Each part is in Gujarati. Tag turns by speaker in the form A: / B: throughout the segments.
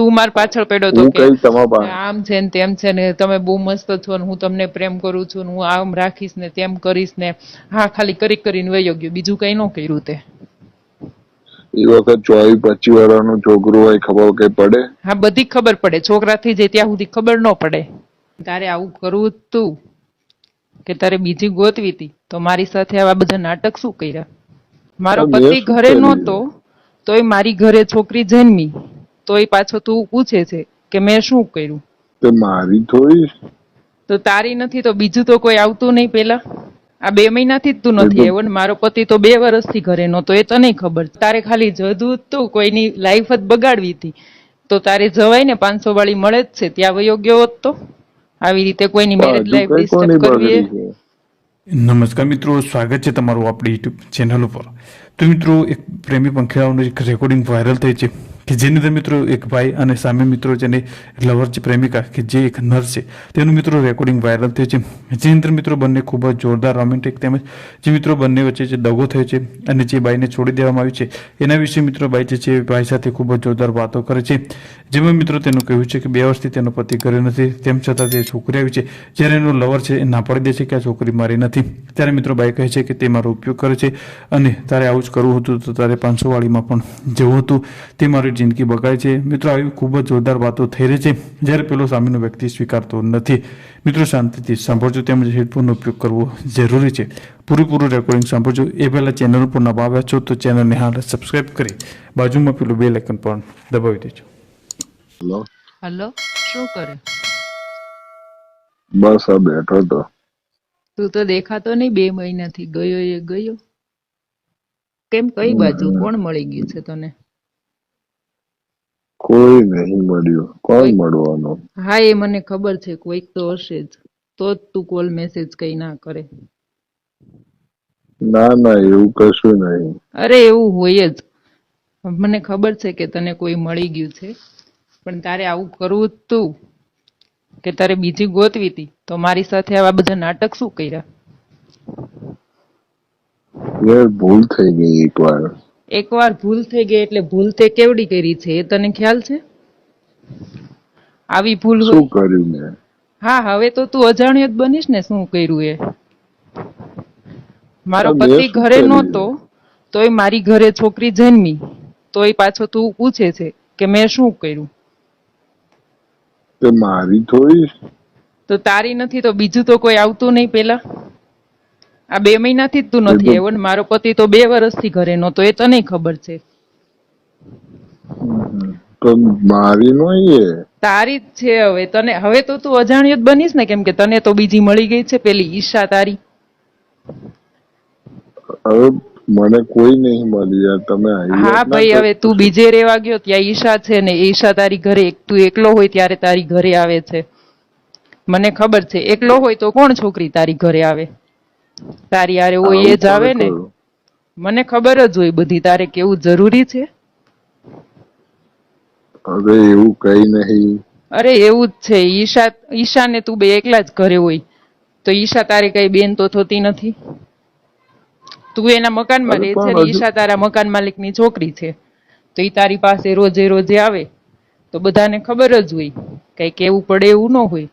A: તું માર પાછળ પડ્યો તો કે આમ છે ને તેમ છે ને તમે બહુ મસ્ત છો ને હું તમને પ્રેમ કરું છું ને હું આમ રાખીશ ને તેમ કરીશ ને. હા ખાલી કરી કરીને વયો ગયો. બીજું કઈ ન કર્યું તે.
B: એ વખત ચોવીસ પચીસ વર્ષનું છોકરું હોય ખબર કઈ પડે?
A: હા બધી ખબર પડે. છોકરા જે ત્યાં સુધી ખબર ન પડે. તારે આવું કરવું તું કે તારે બીજી ગોતવી હતી તો મારી સાથે આવા બધા નાટક શું કર્યા? મારો પતિ ઘરે? નહોતો તોય મારી ઘરે છોકરી જન્મી. તોય પાછો તું પૂછે છે કે મેં શું કર્યું?
B: તો મારી થોડી
A: તો તારી નથી તો બીજું તો કોઈ આવતું નહીં પેલા આ બે મહિનાથી જ તું નથી. આવ્યો ને મારો પતિ તો બે વર્ષથી ઘરે નહોતો એ તને ખબર તારે ખાલી જદું તું કોઈની લાઈફ જ બગાડવી હતી. તો તારે જવાય ને પાંચસો વાળી મળે જ છે ત્યાં વયો હોત તો? આવી રીતે કોઈની મેરેજ લાઈફ ડિસ્ટર્બ કરવી?
C: નમસ્કાર મિત્રો સ્વાગત છે તમારું આપણી યુટ્યુબ ચેનલ ઉપર. તો મિત્રો એક પ્રેમી પંખીડાઓનું એક રેકોર્ડિંગ વાયરલ થઈ છે. કે જેની અંદર મિત્રો એક ભાઈ અને સામે મિત્રો જેને લવર છે, પ્રેમિકા, કે જે એક નર્સ છે, તેનું મિત્રો રેકોર્ડિંગ વાયરલ થયું છે. જેની અંદર મિત્રો બંને ખૂબ જ જોરદાર રોમેન્ટિક તેમજ જે મિત્રો બંને વચ્ચે જે દગો થયો છે અને જે બાઈને છોડી દેવામાં આવ્યું છે. એના વિશે મિત્રો બાઈ જે છે, ભાઈ સાથે ખૂબ જ જોરદાર વાતો કરે છે. જેમાં મિત્રો તેનું કહેવું છે કે બે વર્ષથી તેનો પતિ કર્યો નથી, તેમ છતાં તે છોકરી આવી છે. જ્યારે એનો લવર છે, એ ના પાડી દે છે કે આ છોકરી મારી નથી. ત્યારે મિત્રો બાઈ કહે છે કે તે મારો ઉપયોગ કરે છે અને તારે આવું જ કરવું હતું તો તારે પાંચસો વાળીમાં પણ જવું હતું. તે મારી જિંદગી બગાડે છે. મિત્રો આવી ખૂબ જ જોરદાર વાતો થઈ રહી છે. જ્યારે પેલો સામેનો વ્યક્તિ સ્વીકારતો નથી. મિત્રો શાંતિથી સાંભળજો. તેમજ હેડફોનનો ઉપયોગ કરવો જરૂરી છે. પૂરેપૂરું રેકોર્ડિંગ સાંભળજો. એ પહેલાં ચેનલ પર નવા આવ્યા છો તો ચેનલને હાલ સબસ્ક્રાઇબ કરી બાજુમાં પેલું બે લેકન પણ દબાવી દેજો.
B: હેલો.
A: હેલો. શું કરે
B: બસ આ બેઠો તો.
A: તું તો દેખાતો નહીં. બે મહિનાથી ગયો એ ગયો. કેમ? કઈ બાજુ? કોણ મળી ગયું છે તને?
B: કોઈ નહીં મળ્યું. કોણ મળવાનું?
A: હા એ મને ખબર છે. કોઈક તો હશે જ. તો જ તું કોલ મેસેજ કઈ ના કરે.
B: ના ના એવું કશું નહીં.
A: અરે એવું હોય જ. મને ખબર છે કે તને કોઈ મળી ગયું છે. પણ તારે આવું કરવું તું કે તારે બીજી ગોતવી હતી તો મારી સાથે આવા બધા નાટક શું કર્યા?
B: યાર ભૂલ થઈ ગઈ એકવાર.
A: એકવાર ભૂલ થઈ ગઈ એટલે ભૂલ તે કેવડી કરી છે એ તને ખ્યાલ છે? આવી ભૂલ
B: શું કર્યું મેં?
A: હા હવે તો તું અજાણ્યો જ બનીશ ને શું કર્યું એ. મારો પતિ ઘરે? નહોતો તોય મારી ઘરે છોકરી જન્મી તોય પાછો તું પૂછે છે કે મેં શું કર્યું?
B: તે મારી થોડી
A: તો તારી નથી તો બીજું તો કોઈ આવતું નહીં પેલા આ બે મહિનાથી જ તું નથી આવ્યો ને મારો પતિ તો બે વર્ષથી ઘરે નહોતો એ તને ખબર છે.
B: તો મારી નો એ
A: તારી જ છે હવે તને હવે તો તું અજાણ્યો જ બનીશ ને કેમ કે તને તો બીજી મળી ગઈ છે પેલી ઈશા તારી.
B: હવે મને કોઈ નહીં મળી યાર તમે
A: હા ભાઈ હવે તું બીજે રેવા ગયો ત્યાં ઈશા છે ને ઈશા તારી ઘરે એક તું એકલો હોય ત્યારે તારી ઘરે આવે છે. મને ખબર છે એકલો હોય તો કોણ છોકરી તારી ઘરે આવે? તારી હારે હોય એ જ
B: આવે
A: ને. મને ખબર જ હોય બધી તારે કેવું જરૂરી છે?
B: અરે એવું કઈ નહીં.
A: અરે એવું જ છે. ઈશા ને તું બે એકલા જ ઘરે હોય. તો ઈશા તારી કઈ બેન તો થતી નથી? તું એના મકાનમાં
B: અરે
A: રહે છે ને ઈશા તારા મકાન માલિકની છોકરી છે. તો ઈ તારી પાસે રોજે રોજે આવે. તો બધાને ખબર જ હોય. કઈ કેવું પડે એવું ન હોય.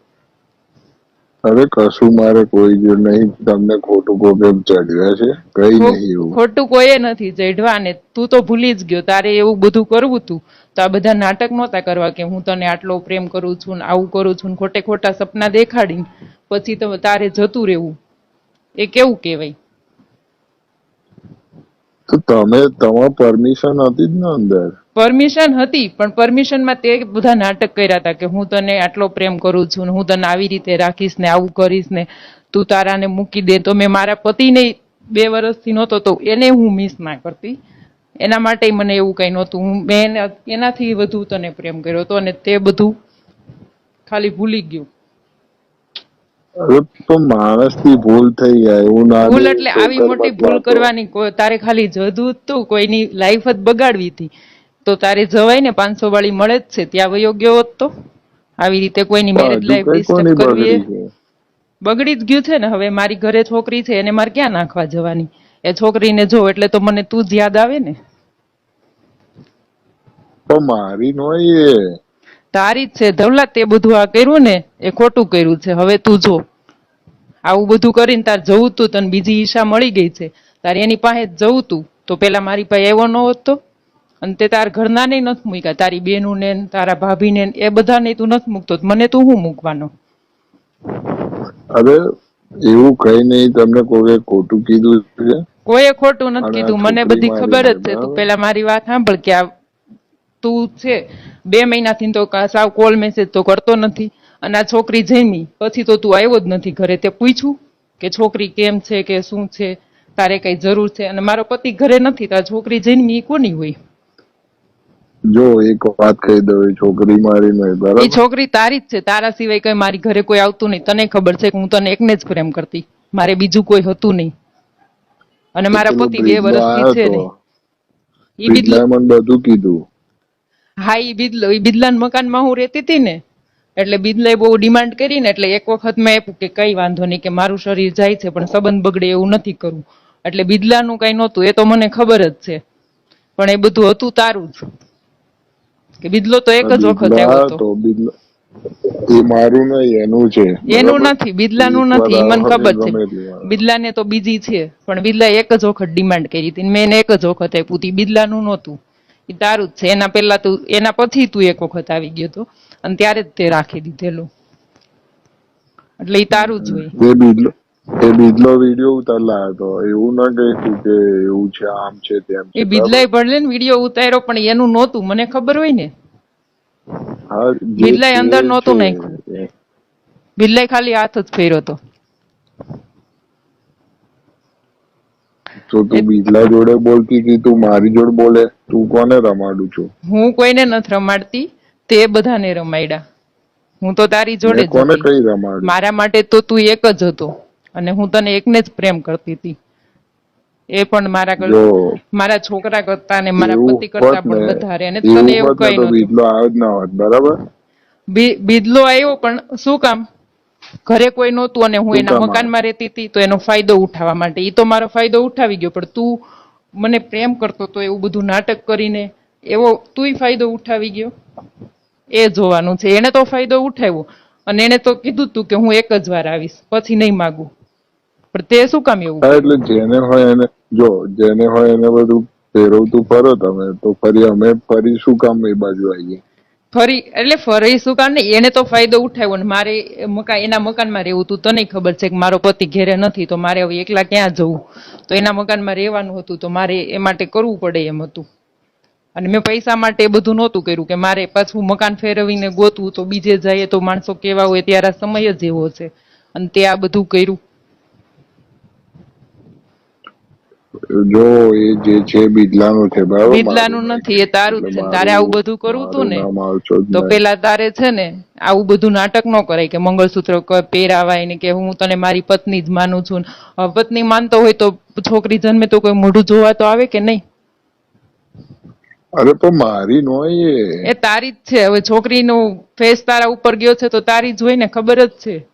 B: હવે કશું મારે કોઈ જો નહીં તમને ખોટું કોકેમ ચડ્યા છે? કઈ નહીં એવું.
A: ખોટું કોઈએ નથી ચઢવા ને તું તો ભૂલી જ ગયો. તારે એવું બધું કરવું તું. તો આ બધા નાટક નહોતા કરવા કે હું તને આટલો પ્રેમ કરું છું ને આવું કરું છું ને ખોટે ખોટા સપના દેખાડીને પછી તો તારે જતું રહેવું. એ કેવું કહેવાય?
B: તો તમે તમારી પરમિશન હતી જ ને અંદર?
A: પરમિશન હતી પણ પરમિશનમાં તે બધા નાટક કર્યા હતા કે હું તને આટલો પ્રેમ કરું છું ને હું તને આવી રીતે રાખીશ ને આવું કરીશ ને તું તારાને મૂકી દે. તો મેં મારા પતિને બે વર્ષથી નહોતો તો એને હું મિસ ના કરતી. એના માટે મને એવું કઈ નહોતું. હું મેં એનાથી વધુ તને પ્રેમ કર્યો હતો અને તે બધું ખાલી ભૂલી ગયું.
B: તો માણસથી ભૂલ થઈ જાય એવું ના
A: ભૂલ એટલે આવી મોટી ભૂલ કરવાની તારે ખાલી જદું તું કોઈની લાઈફ જ બગાડવી હતી. તો તારે જવાય ને પાંચસો વાળી મળે જ છે ત્યાં વયો ગયો હોત તો. આવી રીતે કોઈની મેરેજ લાઈફ ડિસ્ટર્બ કરવી
B: બગડી
A: જ ગયું છે ને હવે મારી ઘરે છોકરી છે એને મારે ક્યાં નાખવા જવાની? એ છોકરીને જો એટલે તો મને તું જ યાદ આવે ને.
B: મારી નોય
A: તારી જ છે ધવલા તે બધું આ કર્યું ને એ ખોટું કર્યું છે હવે તું જો. આવું બધું કરીને તાર જવું તું તને બીજી ઈશા મળી ગઈ છે. તારે એની પાસે જવું તું. તો પેલા મારી પાસે એવો ન હોત તો. અને તે તાર ઘરના ને નથી મૂક્યા તારી બેનું ને ને તારા ભાભીને ને એ બધાને તું નથી મૂકતો. મને તું હું મૂકવાનો?
B: અરે એવું કઈ નહીં તમને કોઈ ખોટું કીધું છે?
A: કોઈએ ખોટું નથી કીધું. મને બધી ખબર જ છે. તું પેલા મારી વાત સાંભળ કે આ તું છે. બે મહિનાથી તો સાવ કોલ મેસેજ તો કરતો નથી અને આ છોકરી જમી. પછી તો તું આવ્યો જ નથી ઘરે. તે પૂછ્યું કે છોકરી કેમ છે કે શું છે? તારે કઈ જરૂર છે? અને મારો પતિ ઘરે નથી. તો આ છોકરી જન્મી ઈ કોની હોય?
B: જો એક વાત કહી દઉં છોકરી મારી નહીં
A: એ છોકરી તારી જ છે તારા સિવાય કઈ મારી ઘરે કોઈ આવતું નહીં. તને ખબર છે કે હું તને એકને જ પ્રેમ કરતી. મારે બીજું કોઈ હતું નહીં. અને મારા પતિ બે વર્ષથી છે નહીં ઈ બિદલા
B: મને બધું કીધું.
A: હા ઈ બિદલો ઈ મકાન મકાનમાં હું રહેતી હતી ને. એટલે બિદલાએ બહુ ડિમાન્ડ કરી ને એટલે એક વખત મેં આપ્યું કે કઈ વાંધો નહીં કે મારું શરીર જાય છે પણ સંબંધ બગડે એવું નથી કરવું એટલે બિદલાનું કઈ નહોતું એ તો મને ખબર જ છે. પણ એ બધું હતું તારું જ. કે બિદલો તો એક જ વખત આવ્યો હતો.
B: તો બિદલા એ મારું નહીં એનું છે.
A: એનું નથી બિદલાનું નથી મને ખબર છે. બિદલાને તો બીજી છે પણ બિદલા એક જ વખત ડિમાન્ડ કરી હતી મેં એક જ વખત આપ્યું હતી. બિદલાનું નહોતું. એ તારું જ છે. એના પહેલા તું એના પછી તું એક વખત આવી ગયો હતો અને ત્યારે જ તે રાખી દીધેલું. એટલે ઈ તારું જ હોય.
B: એ બીજલો વીડિયો ઉતારલા હતો એવું ના કહીશું કે એવું છે આમ છે તેમ
A: એ બિદલાએ ભણલે ને વીડિયો ઉતાર્યો પણ એનું નહોતું. મને ખબર હોય ને.
B: હા, જે
A: અંદર નહોતું. નાખ્યું. બિદલાએ ખાલી હાથ જ ફેર્યો હતો
B: તો તું બીજલા જોડે બોલતી હતી તું મારી જોડે બોલે? તું કોને રમાડું છું?
A: હું કોઈને નથી રમાડતી. તે બધાને રમાડ્યા. હું તો તારી જોડે
B: કોને કઈ રમાડ
A: મારા માટે તો તું એક જ હતો. અને હું તને એકને જ પ્રેમ કરતી હતી. એ પણ મારા મારા છોકરા કરતા ને મારા પતિ કરતા પણ વધારે. અને તને એવું કઈ નહોતું.
B: આવ્યો જ ના હોત બરાબર?
A: બીજલો આવ્યો પણ શું કામ? ઘરે કોઈ નહોતું અને હું એના મકાનમાં રહેતી હતી તો એનો ફાયદો ઉઠાવવા માટે. એ તો મારો ફાયદો ઉઠાવી ગયો પણ તું મને પ્રેમ કરતો તો એવું બધું નાટક કરીને એવો તુંય ફાયદો ઉઠાવી ગયો? એ જોવાનું છે. એને તો ફાયદો ઉઠાવ્યો. અને એને તો કીધું તું કે હું એક જ વાર આવીશ પછી નહીં માગું. પણ તે શું કામ એવું?
B: એટલે જેને હોય એને જો જેને હોય એને બધું ફેરવતું ફરો તમે તો ફરી અમે ફરી શું કામ એ બાજુ આવીએ?
A: ફરી એટલે ફરી શું કામ નહીં એને તો ફાયદો ઉઠાવ્યો ને મારે મકાન એના મકાનમાં રહેવું તું તને ખબર છે કે મારો પતિ ઘેરે નથી તો મારે હવે એકલા ક્યાં જવું? તો એના મકાનમાં રહેવાનું હતું તો મારે એ માટે કરવું પડે એમ હતું. અને મેં પૈસા માટે એ બધું નહોતું કર્યું કે મારે પાછું મકાન ફેરવીને ગોતવું તો બીજે જઈએ તો માણસો કેવા હોય ત્યારે સમય જ એવો છે. અને તે આ બધું કર્યું.
B: જો એ જે છે બિદલાનું છે બરાબર?
A: બિદલાનું નથી એ તારું છે. તારે આવું બધું કરવું તું ને તો પેલા તારે છે ને આવું બધું નાટક ન કરાય કે મંગળસૂત્ર પહેરાવાય ને કે હું તને મારી પત્ની જ માનું છું. પત્ની માનતો હોય તો છોકરી જન્મે તો કોઈ મોઢું જોવા તો આવે કે નહીં?
B: અરે પણ મારી નો એ.
A: તારી જ છે. હવે છોકરીનું ફેસ તારા ઉપર ગયો છે તો તારી જ હોય ને ખબર જ છે.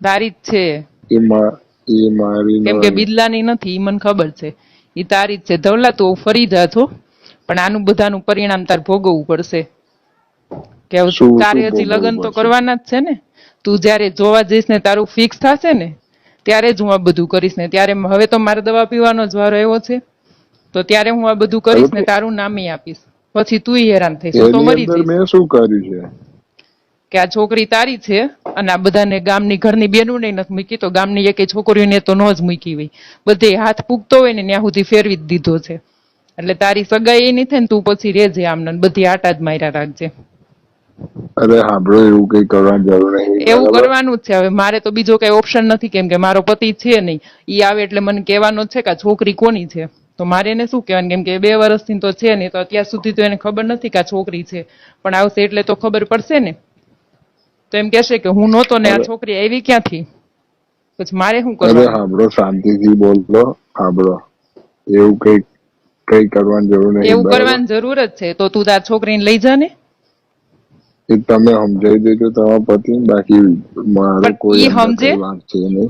A: તારી જ છે.
B: એ મા- એ મારી
A: કેમ કે બિદલાની નથી ઈ મને ખબર છે. ઈ તારી જ છે. ધવલા તું ફરી જા છો પણ આનું બધાનું પરિણામ તાર ભોગવવું પડશે. કે
B: શું-
A: તારે
B: શું
A: હજી લગ્ન તો
B: ભોગવવું પડશે?
A: કરવાના જ છે ને. તું જ્યારે જોવા જઈશ ને તારું ફિક્સ થશે ને ત્યારે જ હું આ બધું કરીશ ને. ત્યારે હવે તો મારે દવા પીવાનો જ વારો એવો છે. તો ત્યારે હું આ બધું કરીશ ને તારું નામે આપીશ. પછી તુંય હેરાન થઈશ. હું તો
B: એની
A: મરી
B: અંદર
A: જઈશ.
B: મેં શું કર્યું છે?
A: કે આ છોકરી તારી છે અને આ બધાને ગામની ઘરની બેનું નહીં નથી મૂકી તો ગામની એકે છોકરીઓને તો ન જ મૂકી હોય. બધે હાથ પૂગતો હોય ને ત્યાં સુધી ફેરવી જ દીધો છે. એટલે તારી સગાઈ એ નહીં થાય ને તું પછી રેજે આમને બધી આટા જ માર્યા રાખજે.
B: અરે સાંભળો એવું કઈ કરવાની જરૂર નહીં.
A: એવું કરવાનું જ છે. હવે મારે તો બીજો કઈ ઓપ્શન નથી કેમ કે મારો પતિ છે નહીં. ઈ આવે એટલે મને કહેવાનો છે કે આ છોકરી કોની છે? તો મારે એને શું કહેવાનું? કેમ કે બે વર્ષથી તો છે નહીં તો અત્યાર સુધી તો એને ખબર નથી કે આ છોકરી છે. પણ આવશે એટલે તો ખબર પડશે ને? તો એમ કહેશે કે હું નહોતો ને આ છોકરી આવી ક્યાંથી? પછી મારે શું
B: અરે સાંભળો શાંતિથી બોલો સાંભળો એવું કઈ કઈ કરવાની જરૂર નહીં
A: એવું કરવાની જરૂર જ છે. તો તું તાર છોકરીને લઈ જા ને.
B: એ તમે સમજાવી દેજો તમારા પતિ બાકી મારે કોઈ
A: સમજે?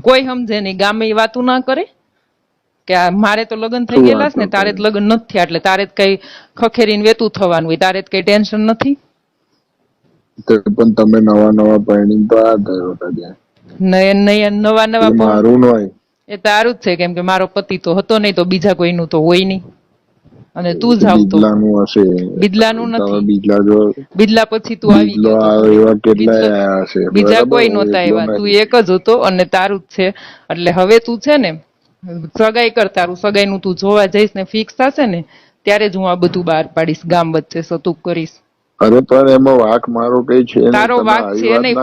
B: કઈ
A: સમજે નહીં. ગામે એ વાતું ના કરે? કે આ મારે તો લગ્ન થઈ ગયેલા છે ને તારે જ? લગ્ન નથી થયા. એટલે તારે જ કઈ ખખેરીને વેતું થવાનું હોય. તારે જ કઈ ટેન્શન નથી?
B: તો પણ તમે નવા નવા પરણીને તો આ થયો હતા ત્યાં.
A: નયન નયન નવા નવા
B: મારું ન હોય.
A: એ તારું જ છે કેમ કે મારો પતિ તો હતો નહીં તો બીજા કોઈનું તો હોય નહીં. અને તું જ આવતો
B: બિદલાનું હશે.
A: બિદલાનું નથી.
B: બિદલા જો
A: બિદલા પછી તું આવી ગયો
B: એવા કેટલા હશે.
A: બીજા કોઈ નહોતા એવા તું એક જ હતો અને તારું જ છે. એટલે હવે તું છે ને સગાઈ કર તારું સગાઈનું તું જોવા જઈશ ને ફિક્સ થશે ને ત્યારે જ હું આ બધું બહાર પાડીશ ગામ વચ્ચે સતુક કરીશ.
B: અરે પણ એમાં વાક મારો કઈ છે
A: તારો વાક છે નહીં.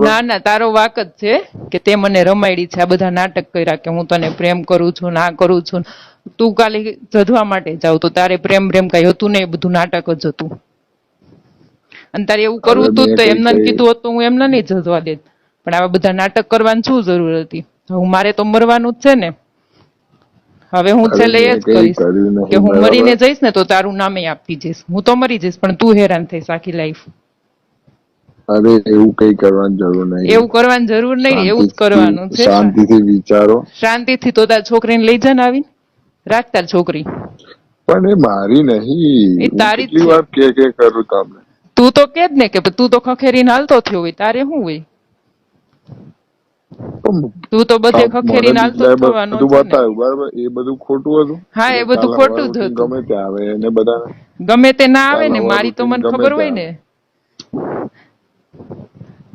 B: ના
A: ના તારો વાક જ છે કે તે મને રમાડી છે આ બધા નાટક કર્યા કે હું તને પ્રેમ કરું છું ના કરું છું. તું ખાલી જધવા માટે જાવ તો તારે પ્રેમ પ્રેમ કઈ હતું ને એ બધું નાટક જ હતું. અને તારે એવું કરવું હતું તો એમને કીધું હતું હું એમને નહીં જધવા દેત પણ આવા બધા નાટક કરવાની શું જરૂર હતી? હું મારે તો મરવાનું જ છે ને. હવે હું છેલ્લે એ જ કરીશ કે હું? મરીને જઈશ ને તો તારું નામે આપી જઈશ. હું તો મરી જઈશ પણ તું હેરાન થઈશ આખી લાઈફ
B: અરે એવું કઈ કરવાની જરૂર નહીં.
A: એવું કરવાની જરૂર નહીં એવું જ કરવાનું છે
B: શાંતિથી વિચારો.
A: શાંતિથી તો તાર છોકરીને લઈ જા આવી રાખ તાર છોકરી.
B: પણ એ મારી નહીં.
A: એ તારી
B: કેટલી વાર કે કે કરું તમને?
A: તું તો કે જ ને કે તું તો ખખેરીને હાલતો થયો હોય તારે શું હોય? તું તો બધે ખખેરી
B: બીજાએ
A: થવાનો
B: બધું બતાવ્યું બરાબર? એ બધું ખોટું હતું?
A: હા, એ બધું ખોટું જ હતું.
B: ગમે તે આવે એને બધા
A: ગમે તે ના આવે ને મારી તો મને ખબર હોય ને.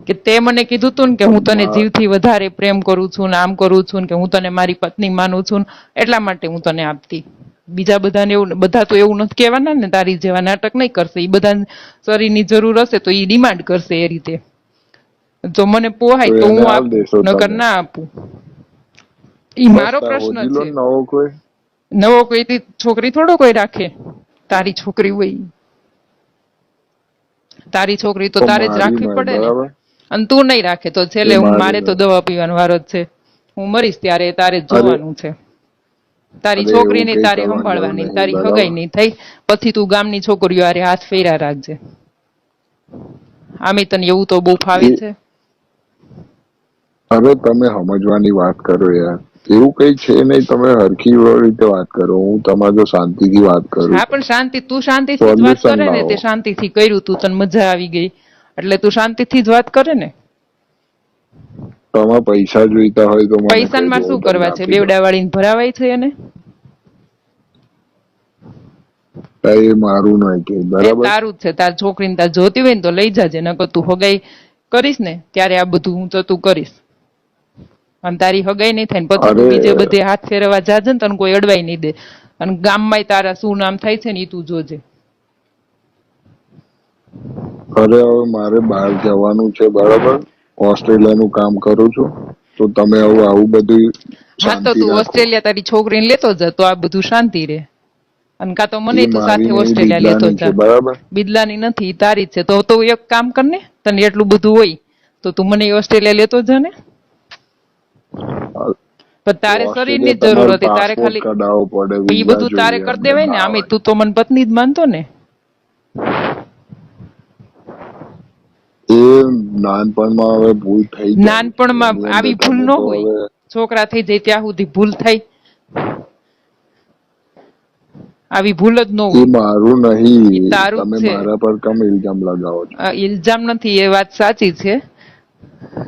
A: કે તે મને કીધું તું ને કે હું તને. જીવથી વધારે પ્રેમ કરું છું ને આમ કરું છું ને કે હું તને મારી પત્ની માનું છું ને એટલા માટે હું તને આપતી. બીજા બધાને એવું બધા તો એવું નથી કહેવાના ને તારી જેવા નાટક નહીં કરશે. એ બધા શરીરની જરૂર હશે તો એ ડિમાન્ડ કરશે એ રીતે. જો મને પોહાય
B: તો
A: હું આપું નકર ના આપું. ઈ મારો પ્રશ્ન છે.
B: નવો કોઈ?
A: નવો કોઈ છોકરી થોડો કોઈ રાખે? તારી છોકરી હોય તારી છોકરી તો તારે જ રાખવી પડે ને. અને તું નહીં રાખે તો છેલ્લે હું
B: મારે
A: તો દવા પીવાનો વારો જ છે. હું મરીશ ત્યારે તારે જ જોવાનું છે. તારી છોકરીને તારે સંભાળવાની તારી. હગાઈ નહીં થઈ. પછી તું ગામની છોકરીઓ હારે હાથ ફેરા રાખજે. આમે તને એવું તો બહુ ફાવે છે.
B: હવે તમે સમજવાની વાત કરો યાર. એવું કઈ છે નહીં તમે હરખી રીતે વાત કરો. હું તમારે શાંતિથી વાત કરું.
A: હા પણ શાંતિ તું શાંતિથી વાત કરે ને. તે શાંતિથી કર્યું તું તને મજા આવી ગઈ. એટલે તું શાંતિથી જ વાત કરે ને.
B: તમારે પૈસા જોઈતા હોય તો
A: પૈસામાં શું કરવા છે. બેવડા વાળીને ભરાવાય છે એને?
B: એ મારું નહીં કે બરાબર?
A: તારું જ છે તાર છોકરીને તાર જોતી હોય ને તો લઈ જાજે નકર તું હોગાઈ કરીશ ને ત્યારે આ બધું હું તો તું કરીશ. અને તારી હગાઈ નહીં થાય ને પછી બીજે બધે હાથ ફેરવા જાજે ને તને કોઈ અડવાઈ નહીં દે. અને ગામમાં તારા શું નામ થાય છે ને એ તું જોજે.
B: અરે હવે મારે બહાર જવાનું છે બરાબર? ઓસ્ટ્રેલિયાનું કામ કરું છું. તો તમે આવું આવું બધું
A: હા તો તું ઓસ્ટ્રેલિયા તારી છોકરીને લેતો જ તો આ બધું શાંતિ રહે. અને કા તો મને તો સાથે ઓસ્ટ્રેલિયા લેતો જા
B: બરાબર?
A: બિદલાની નથી તારી જ છે. તો તો એક કામ કર ને તને એટલું બધું હોય તો તું મને ઓસ્ટ્રેલિયા લેતો જા ને. પણ તારે શરીરની જરૂર હતી તારે ખાલી
B: visa
A: બધું તારે કરી દેવાય ને આમે તું તો મને પત્ની જ માનતો ને.
B: એ નાનપણમાં હવે ભૂલ થઈ
A: નાનપણમાં આવી ભૂલ ન હોય. છોકરા થઈ જાય ત્યાં સુધી ભૂલ થાય. આવી ભૂલ જ ન હોય.
B: મારું નહીં.
A: તારું
B: તમે મારા પર કમ ઇલ્ઝામ લગાવો છો?
A: ઇલ્ઝામ નથી એ વાત સાચી છે.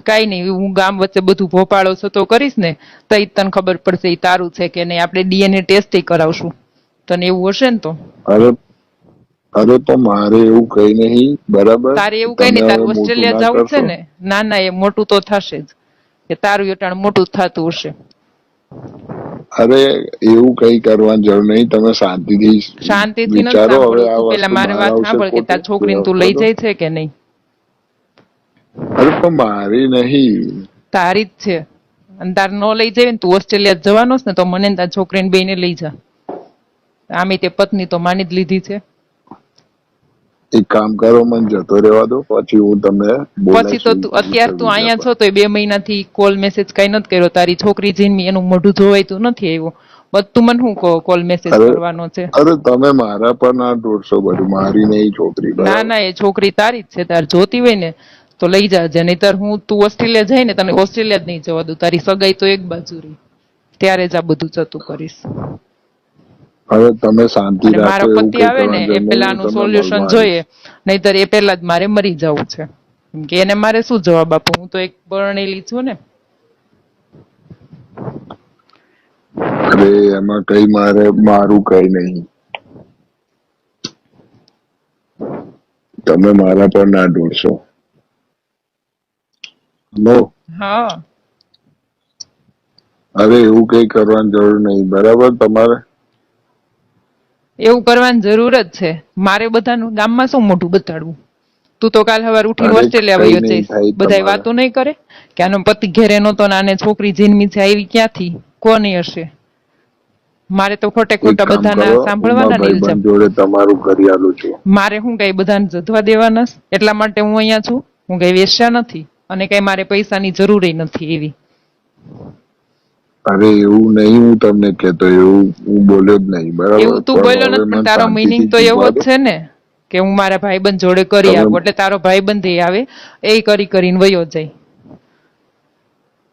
A: કાઈ નહીં હું ગામ વચ્ચે બધું ભોપાળો છતો કરીશ ને તો તને ખબર પડશે એ તારું છે કે નહીં. આપણે ડીએનએ ટેસ્ટ કરાવશું. તને એવું હશે ને તો?
B: અરે અરે તો મારે એવું કઈ નહીં બરાબર?
A: તારે એવું કઈ નહીં તારે ઓસ્ટ્રેલિયા જવું છે ને ના ના એ મોટું તો થશે જ કે તારું એટાણ મોટું થતું હશે.
B: અરે એવું કઈ કરવાની જરૂર નહીં તમે શાંતિથી
A: શાંતિથી
B: વિચારો હવે આ
A: પેલા મારી
B: મારા
A: વાત સાંભળ કે તાર છોકરીને તું લઈ જાય છે કે નહીં?
B: અરે પણ મારી નહીં.
A: તારી જ છે. અને તાર નો લઈ જાય ને તું ઓસ્ટ્રેલિયા જવાનો છે ને તો મને તાર છોકરીને બેને લઈ જા. આમે તે પત્ની તો માની જ લીધી છે.
B: એક કામ કરો મને જતો રહેવા દો પછી હું તમને
A: પછી તો તું અત્યારે તું અહીંયા છો તો બે મહિનાથી કોલ મેસેજ કઈ નથી કર્યો. તારી છોકરી જીનમી એનું મોઢું જોવાયતું નથી આવ્યું. તું મને શું કોલ મેસેજ કરવાનો છે?
B: અરે તમે મારા પર ના દોડશો બધું. મારી નહીં છોકરી
A: ના ના એ છોકરી તારી જ છે. તાર જોતી હોય ને તો લઈ જાજે નહીતર હું તું ઓસ્ટ્રેલિયા જાય ને તને ઓસ્ટ્રેલિયા જ નહીં જવા દઉં. તારી સગાઈ તો એક બાજુ રહી. ત્યારે જ આ બધું જતું કરીશ.
B: હવે તમે શાંતિ રાખો
A: મારો પતિ આવે ને એ પેલાનું સોલ્યુશન જોઈએ. નહીતર એ પેલા જ મારે મરી જવું છે. કે એને મારે શું જવાબ આપું? હું તો એક પરણેલી છું ને.
B: અરે એમાં કઈ મારે મારું કઈ નહીં. તમે મારા પર ના ઢોળશો નો
A: હા.
B: અરે એવું કઈ કરવાની જરૂર નહીં. બરાબર તમારે?
A: એવું કરવાની જરૂર જ છે. મારે બધાનું ગામમાં શું મોટું બતાડવું? તું તો કાલ સવાર ઉઠીને ઓસ્ટ્રેલિયા વયો જઈશ. બધાય વાતો નહીં કરે? કે આનો પતિ ઘેરે નતો ને આને છોકરી જન્મી છે આવી ક્યાંથી? કોની હશે? મારે તો ખોટે ખોટા બધાના સાંભળવાના નહીં
B: છે. જોડે તમારું કરી આલું છું
A: મારે હું કઈ બધાને જધવા દેવાના એટલા માટે હું અહીંયા છું. હું કઈ વેશ્યા નથી. અને કઈ મારે પૈસાની જરૂર નથી એવી.
B: અરે એવું નહીં હું તમને કહેતો એવું હું બોલ્યો જ નહીં બરાબર?
A: એવું તું બોલ્યો નથી પણ તારો મીનિંગ તો એવો જ છે ને કે હું મારા ભાઈબંધ જોડે કરી આપું એટલે તારો ભાઈબંધ એ આવે એ કરી કરીને વયો જાય.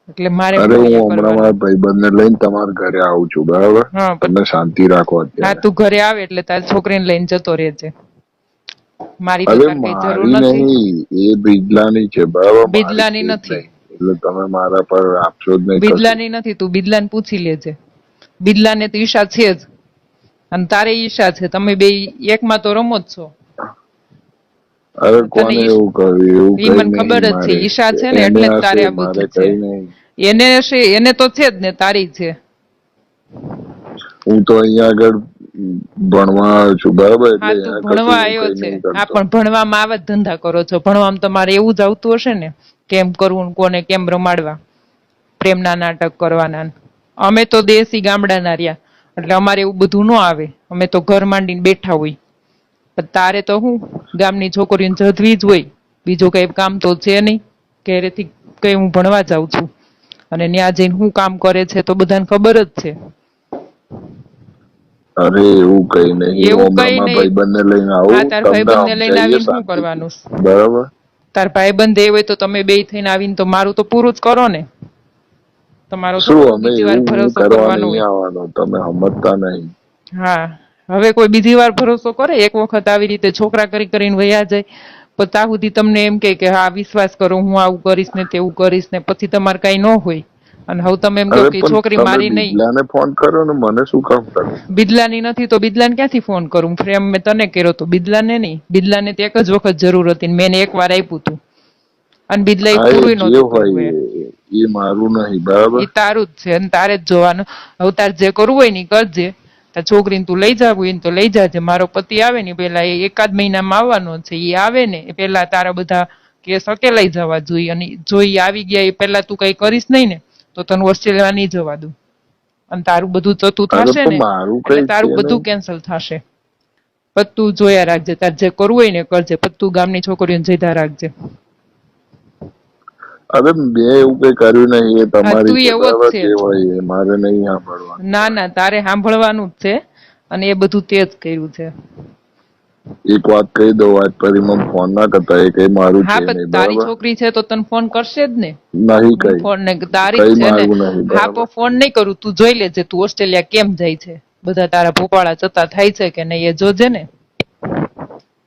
A: એટલે મારે.
B: અરે હું હમણાં મારા ભાઈબંધને લઈને તમારા ઘરે આવું છું બરાબર?
A: હા પણ-
B: શાંતિ રાખો
A: હા
B: અત્યારે
A: તું ઘરે આવે એટલે તારી છોકરીને લઈને જતો રહેજે. મારી
B: અરે મારી નહીં એ બિદલાની છે બરાબર
A: બિદલાની નથી.
B: એટલે તમે મારા પર આપશો જ નહીં
A: બિદલાની નથી તું બિદલાને પૂછી લેજે. બિદલાને તો ઈશા છે જ. અને તારે ઈશા છે તમે બે એકમાં તો રમો જ છો.
B: અરે કોને એવું કર્યું એવું કઈ
A: મને ખબર જ છે. ઈશા છે ને એટલે તારે આ બધું છે. એને છે એને તો છે જ ને તારી છે.
B: હું તો અહીંયા આગળ ભણવા છું બરાબર? એટલે
A: ભણવા આવ્યો છે. હા પણ ભણવામાં આવા જ ધંધા કરો છો. ભણવામાં તમારે એવું જ આવતું હશે ને કેમ કરવું કોને કેમ રમાડવા? પ્રેમના નાટક કરવાના. અમે તો દેશી ગામડાના રહ્યા. એટલે અમારે એવું બધું ન આવે. અમે તો ઘર માંડીને બેઠા હોય. પણ તારે તો હું ગામની છોકરીઓને જધવી જ હોય. બીજું કઈ કામ તો છે નહીં. ઘરેથી કઈ હું ભણવા જાઉં છું. અને ત્યાં જઈને હું કામ કરે છે તો બધાને ખબર જ છે.
B: અરે એવું કઈ નહીં.
A: એવું
B: હું
A: કઈ નહીં.
B: ભાઈબંધને લઈને આવું.
A: હા તાર
B: ભાઈ
A: બંને લઈને આવી શું કરવાનું?
B: બરાબર.
A: તાર ભાઈબંધ એ હોય તો તમે બે થઈને આવીને તો મારું તો પૂરું જ કરો ને. તમારો
B: શું અમે એવું
A: કરવાનો
B: આવવાનો. તમે સમજતા નહીં.
A: હા હવે કોઈ બીજી વાર ભરોસો કરે? એક વખત આવી રીતે છોકરા કરી કરીને વયા જાય. પણ ત્યાં સુધી તમને એમ કે હા વિશ્વાસ કરો હું આવું કરીશ ને તેવું કરીશ ને. પછી તમારે કઈ ન હોય. અને હવે તમે એમ કહો કે છોકરી મારી નહીં.
B: બિદલાને ફોન કરો ને મને શું કામ કરો
A: બિદલાની નથી તો બિદલાને ક્યાંથી ફોન કરું? ફ્રેમ મેં તને કર્યો તો બિદલાને નહીં. બિદલાને તો એક જ વખત જરૂર હતી ને મેં એને એક વાર આપ્યું હતું. અને બિદલા એ પૂરું નહોતું.
B: એ- મારું નહીં બરાબર?
A: એ તારું જ છે અને તારે જ જોવાનું. હવે તાર જે કરવું હોય ને કરજે. તાર છોકરીને તું લઈ જાવ હોય ને તો લઈ જાજે. મારો પતિ આવે ને પેલા એ એકાદ મહિનામાં આવવાનો છે એ આવે ને પેલા તારા બધા કેસ લઈ જવા જોઈએ. અને જો એ આવી ગયા એ પેલા તું કઈ કરીશ નહીં ને તો તને ઓસ્ટ્રેલિયા નહીં જવા દઉં. અને તારું બધું જતું થશે ને. એટલે તારું બધું કેન્સલ થશે. પત્તું જોયા રાખજે તાર જે કરવું હોય ને કરજે પત્તું ગામની છોકરીઓને જઈધા રાખજે.
B: અરે મેં એવું કઈ કર્યું નહીં એ તમારી
A: એવો જ છે.
B: મારે નહીં સાંભળવાનું.
A: ના ના તારે સાંભળવાનું જ છે અને એ બધું તે જ કર્યું છે.
B: એક વાત કહી દઉં આજ પછી મને ફોન ના કરતા એ કઈ મારું
A: હા
B: છે
A: પણ
B: નહીં
A: તારી છોકરી છે તો તને ફોન કરશે જ ને?
B: નહીં કઈ.
A: ફોન ને તારી છે ને? હા. ફોન નહીં કરું તું જોઈ લેજે તું ઓસ્ટ્રેલિયા કેમ જાય છે? બધા તારા ભોપાળા જતા થાય છે કે નહીં એ જોજે ને.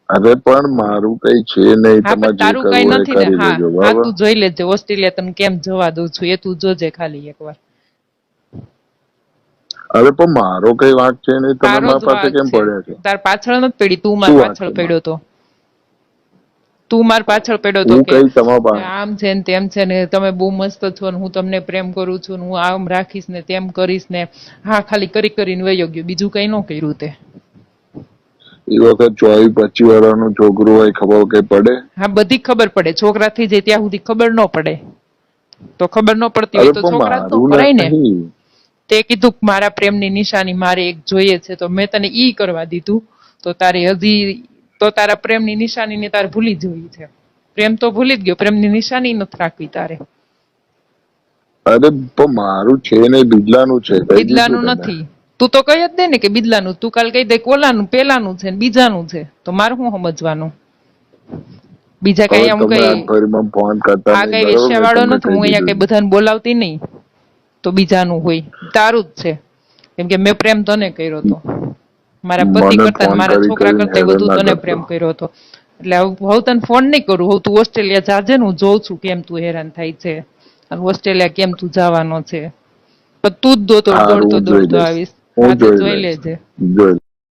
B: અરે પણ મારું કઈ છે નહીં તમારે
A: તારું કઈ નથી ને હા. તું જોઈ લેજે ઓસ્ટ્રેલિયા તને કેમ જવા દઉં છું એ તું જોજે ખાલી એકવાર.
B: અરે પણ મારો કઈ વાંક છે નહીં તમે મારા પાસે કેમ પડ્યા છે?
A: તાર પાછળ નથી પડી તું માર પાછળ પડ્યો તો. તું માર પાછળ પડ્યો તો કે આમ છે ને તેમ છે ને તમે બહુ મસ્ત છો ને હું તમને પ્રેમ કરું છું ને હું આમ રાખીશ ને તેમ કરીશ ને હા ખાલી કરી કરીને વયો ગયો. બીજું કઈ ન કર્યું તે.
B: એ વખત ચોવીસ પચીસ વર્ષનું છોકરું હોય ખબર કઈ પડે?
A: હા બધી ખબર પડે. છોકરા જે ત્યાં સુધી ખબર ન પડે. તો ખબર ન પડતી હોય તો છોકરા તો કરાય ને. તે કીધું મારા પ્રેમની નિશાની મારે એક જોઈએ છે તો મેં તને ઈ કરવા દીધું. તો તારે હજી તો તારા પ્રેમની નિશાની ને તારે ભૂલી જોઈ છે. પ્રેમ તો ભૂલી જ ગયો પ્રેમની નિશાની નથી રાખવી તારે.
B: અરે પણ મારું છે ને બિદલાનું છે
A: બિદલાનું નથી. તું તો કહી જ દે ને કે બિદલાનું. તું કાલ કહી દે કોલાનું પેલાનું છે ને બીજાનું છે. તો મારે શું સમજવાનું? બીજા કઈ આમ કઈ આ કઈ વિષય વાળો નથી હું અહીંયા કઈ. બધાને બોલાવતી નહીં. તો બીજાનું હોય. તારું જ છે. કેમ કે મેં પ્રેમ તને કર્યો હતો મારા પતિ કરતા મારા છોકરા કરતા વધુ તને પ્રેમ કર્યો હતો. એટલે હવે તને ફોન નહીં કરું. હવે તું ઓસ્ટ્રેલિયા જાજે ને હું જોઉં છું કેમ તું હેરાન થાય છે. અને ઓસ્ટ્રેલિયા કેમ તું જવાનો છે. પણ તું જ દોતો દોડતો દોડતો આવીશ. તો
B: જોઈ
A: લેજે.